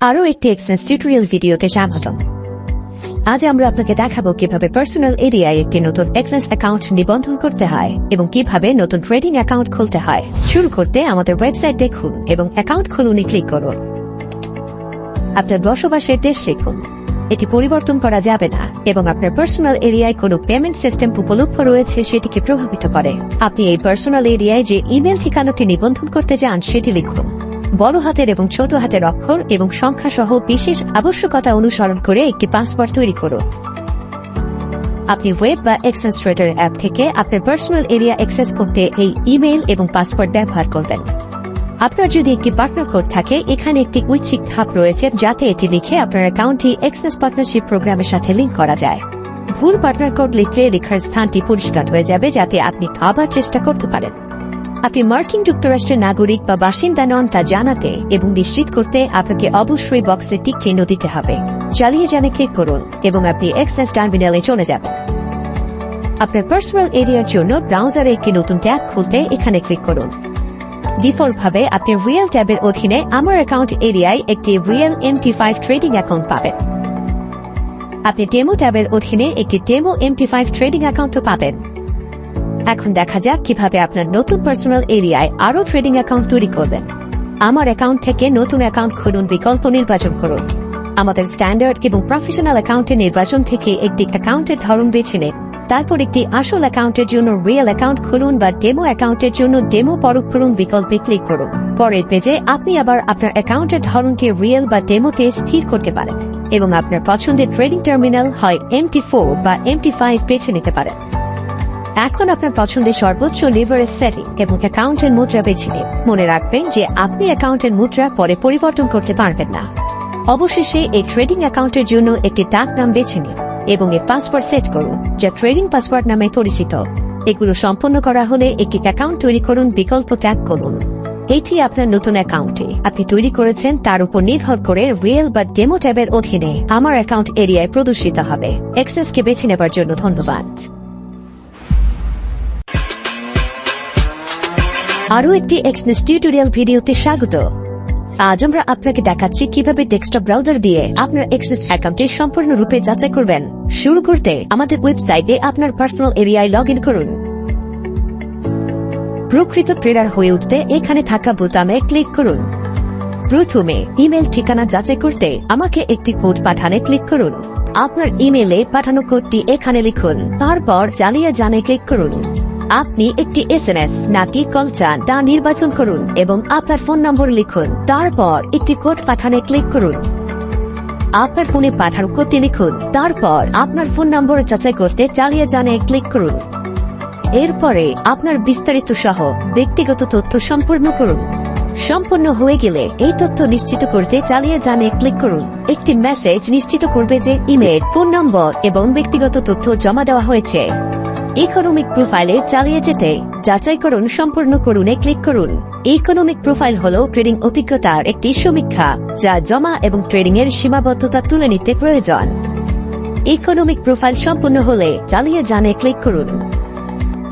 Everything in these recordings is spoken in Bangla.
আরও একটি এক্সপেন্স টিউটোরিয়াল ভিডিওতে স্বাগতম। আজ আমরা আপনাকে দেখাবো কীভাবে পার্সোনাল এরিয়ায় একটি নতুন এক্সেন্স অ্যাকাউন্ট নিবন্ধন করতে হয় এবং কীভাবে নতুন ট্রেডিং অ্যাকাউন্ট খুলতে হয়। শুরু করতে আমাদের ওয়েবসাইট দেখুন এবং অ্যাকাউন্ট খুলুনে ক্লিক করুন। আপনার বসবাসের দেশ লিখুন। এটি পরিবর্তন করা যাবে না এবং আপনার পার্সোনাল এরিয়ায় কোনো পেমেন্ট সিস্টেম উপলব্ধ রয়েছে সেটিকে প্রভাবিত করে। আপনি এই পার্সোনাল এরিয়ায় যে ইমেল ঠিকানাটি নিবন্ধন করতে চান সেটি লিখুন। বড় হাতের এবং ছোট হাতের অক্ষর এবং সংখ্যা সহ বিশেষ আবশ্যকতা অনুসরণ করে একটি পাসওয়ার্ড তৈরি করুন আপনি ওয়েব বা এক্সেস ট্রেডার অ্যাপ থেকে আপনার পার্সোনাল এরিয়া অ্যাক্সেস করতে এই ইমেল এবং পাসওয়ার্ড ব্যবহার করবেন। আপনার যদি একটি পার্টনার কোড থাকে, এখানে একটি ঐচ্ছিক ধাপ রয়েছে যাতে এটি লিখে আপনার অ্যাকাউন্টটি এক্সেস পার্টনারশিপ প্রোগ্রামের সাথে লিঙ্ক করা যায়। ভুল পার্টনার কোড লিখলে লেখার স্থানটি পরিষ্কার হয়ে যাবে যাতে আপনি আবার চেষ্টা করতে পারেন। আপনি মার্কিন যুক্তরাষ্ট্রের নাগরিক বা বাসিন্দা নন তা জানাতে এবং নিশ্চিত করতে আপনাকে অবশ্যই বক্সে টিক চিহ্ন দিতে হবে। চালিয়ে জানে ক্লিক করুন এবং আপনি এক্সেস টার্মিনালে চলে যাবেন। আপনার পার্সোনাল এরিয়ার জন্য ব্রাউজারে একটি নতুন ট্যাব খুলতে এখানে ক্লিক করুন। ডিফল্টভাবে আপনি রিয়েল ট্যাবের অধীনে আমার অ্যাকাউন্ট এরিয়ায় একটি real MT five trading account পাবেন। আপনি ডেমো ট্যাবের অধীনে একটি ডেমো এমটি ফাইভ ট্রেডিং অ্যাকাউন্টও পাবেন। এখন দেখা যাক কীভাবে আপনার নতুন পার্সোনাল এরিয়ায় আরও ট্রেডিং অ্যাকাউন্ট তৈরি করবেন। আমার অ্যাকাউন্ট থেকে নতুন অ্যাকাউন্ট খুলুন, বিকল্প নির্বাচন করুন। আমাদের স্ট্যান্ডার্ড এবং প্রফেশনাল অ্যাকাউন্টের নির্বাচন থেকে একটি অ্যাকাউন্টের ধরন বেছে নিন। তারপর একটি আসল অ্যাকাউন্টের জন্য রিয়েল অ্যাকাউন্ট খুলুন বা ডেমো অ্যাকাউন্টের জন্য ডেমো পরক করুন বিকল্পে ক্লিক করুন। পরের পেজে আপনি আবার আপনার অ্যাকাউন্টের ধরনটি রিয়েল বা ডেমোতে স্থির করতে পারেন এবং আপনার পছন্দের ট্রেডিং টার্মিনাল হয় এমটি ফোর বা এমটি ফাইভ বেছে নিতে পারেন। এখন আপনার পছন্দের সর্বোচ্চ লিভারেজ সেটিং এবং অ্যাকাউন্টের মুদ্রা বেছে নিন। মনে রাখবেন যে আপনি অ্যাকাউন্টের মুদ্রা পরে পরিবর্তন করতে পারবেন না। অবশেষে এই ট্রেডিং অ্যাকাউন্টের জন্য একটি ডাক নাম বেছে নিন এবং এর পাসওয়ার্ড সেট করুন, যা ট্রেডিং পাসওয়ার্ড নামে পরিচিত। এগুলো সম্পন্ন করা হলে একটি অ্যাকাউন্ট তৈরি করুন, বিকল্প ট্যাগ করুন। এটি আপনার নতুন অ্যাকাউন্টে আপনি তৈরি করেছেন, তার উপর নির্ভর করে রিয়েল বা ডেমো ট্যাবের অধীনে। আমার অ্যাকাউন্ট এরিয়ায় প্রদর্শিত হবে। এক্সেসকে বেছে নেবার জন্য ধন্যবাদ। আরও একটি এক্সনেস টিউটোরিয়াল ভিডিওতে স্বাগত। আজ আমরা আপনাকে দেখাচ্ছি কীভাবে ডেস্কটপ ব্রাউজার দিয়ে আপনার এক্সেস অ্যাকাউন্টে সম্পূর্ণরূপে যাচাই করবেন। শুরু করতে আমাদের ওয়েবসাইটে আপনার পার্সোনাল এরিয়ায় লগ করুন। প্রকৃত ট্রেডার হয়ে উঠতে এখানে থাকা বোতামে ক্লিক করুন। প্রথমে ইমেল ঠিকানা যাচাই করতে আমাকে একটি কোড পাঠানে ক্লিক করুন। আপনার ইমেলে পাঠানো কোডটি এখানে লিখুন। তারপর জ্বালিয়ে জানে ক্লিক করুন। আপনি একটি এস এম এস নাকি কল চান তা নির্বাচন করুন এবং আপনার ফোন নম্বর লিখুন। তারপর একটি কোড পাঠানে ক্লিক করুন। আপনার ফোনে পাঠানো কোডটি লিখুন। তারপর আপনার ফোন নম্বর যাচাই করতে চালিয়ে জানে ক্লিক করুন। এরপরে আপনার বিস্তারিত সহ ব্যক্তিগত তথ্য সম্পূর্ণ করুন। সম্পূর্ণ হয়ে গেলে এই তথ্য নিশ্চিত করতে চালিয়ে জানে ক্লিক করুন। একটি মেসেজ নিশ্চিত করবে যে ইমেল ফোন নম্বর এবং ব্যক্তিগত তথ্য জমা দেওয়া হয়েছে। ইকোনমিক প্রোফাইলে চালিয়ে যেতে। যাচাই করুন, সম্পূর্ণ করুনে ক্লিক করুন। ইকোনমিক প্রোফাইল হল ট্রেডিং অভিজ্ঞতার একটি সমীক্ষা, যা জমা এবং ট্রেডিং এর সীমাবদ্ধতা তুলে নিতে প্রয়োজন। ইকোনমিক প্রোফাইল সম্পূর্ণ হলে চালিয়ে জানে ক্লিক করুন।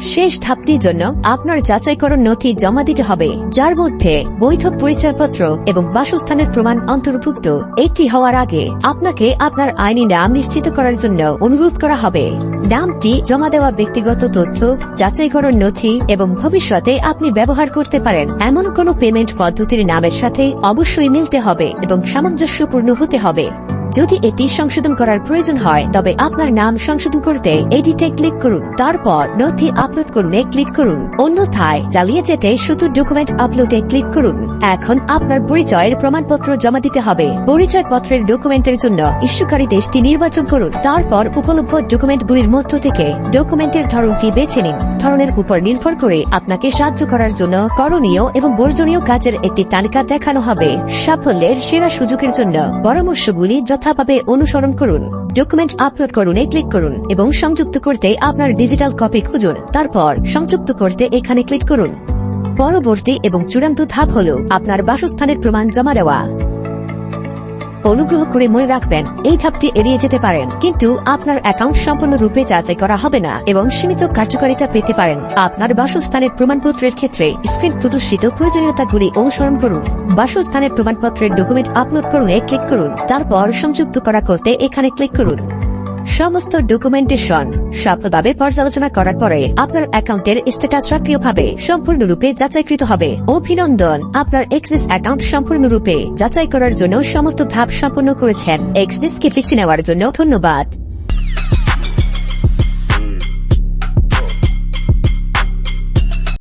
শেষ ধাপটির জন্য আপনার যাচাইকরণ নথি জমা দিতে হবে, যার মধ্যে বৈধ পরিচয়পত্র এবং বাসস্থানের প্রমাণ অন্তর্ভুক্ত। এটি হওয়ার আগে আপনাকে আপনার আইনি নাম নিশ্চিত করার জন্য অনুরোধ করা হবে। নামটি জমা দেওয়া ব্যক্তিগত তথ্য, যাচাইকরণ নথি এবং ভবিষ্যতে আপনি ব্যবহার করতে পারেন। এমন কোন পেমেন্ট পদ্ধতির নামের সাথে অবশ্যই মিলতে হবে এবং সামঞ্জস্যপূর্ণ হতে হবে। যদি এটি সংশোধন করার প্রয়োজন হয়, তবে আপনার নাম সংশোধন করতে এডিটে ক্লিক করুন। তারপর নথি আপলোড করুন ক্লিক করুন। অন্যথায় চালিয়ে যেতে শুধু ডকুমেন্ট আপলোডে ক্লিক করুন। এখন আপনার পরিচয়ের প্রমাণপত্র জমা দিতে হবে। পরিচয় পরিচয়পত্রের ডকুমেন্টের জন্য ইস্যুকারী দেশটি নির্বাচন করুন। তারপর উপলব্ধ ডকুমেন্টগুলির মধ্য থেকে ডকুমেন্টের ধরনটি বেছে নিন। ধরনের উপর নির্ভর করে আপনাকে সাহায্য করার জন্য করণীয় এবং বর্জনীয় কাজের একটি তালিকা দেখানো হবে। সাফল্যের সেরা সুযোগের জন্য পরামর্শগুলি যথাভাবে অনুসরণ করুন ডকুমেন্ট আপলোড করুন ক্লিক করুন এবং সংযুক্ত করতে আপনার ডিজিটাল কপি খুঁজুন, তারপর সংযুক্ত করতে এখানে ক্লিক করুন। পরবর্তী এবং চূড়ান্ত ধাপ হল আপনার বাসস্থানের প্রমাণ জমা দেওয়া। অনুগ্রহ করে মনে রাখবেন, এই ধাপটি এড়িয়ে যেতে পারেন। কিন্তু আপনার অ্যাকাউন্ট সম্পূর্ণরূপে যাচাই করা হবে না এবং সীমিত কার্যকারিতা পেতে পারেন। আপনার বাসস্থানের প্রমাণপত্রের ক্ষেত্রে স্ক্রিন প্রদর্শিত প্রয়োজনীয়তাগুলি অনুসরণ করুন। বাসস্থানের প্রমাণপত্রের ডকুমেন্ট আপলোড করুন ক্লিক করুন। তারপর সংযুক্ত করা করতে এখানে ক্লিক করুন। সমস্ত ডকুমেন্টেশন সফলভাবে পর্যালোচনা করার পরে আপনার অ্যাকাউন্টের স্ট্যাটাস সক্রিয়ভাবে সম্পূর্ণরূপে যাচাইকৃত হবে। অভিনন্দন, আপনার এক্সিস অ্যাকাউন্ট সম্পূর্ণরূপে যাচাই করার জন্য সমস্ত ধাপ সম্পন্ন করেছেন। এক্সিসকে পিছিয়ে নেওয়ার জন্য ধন্যবাদ।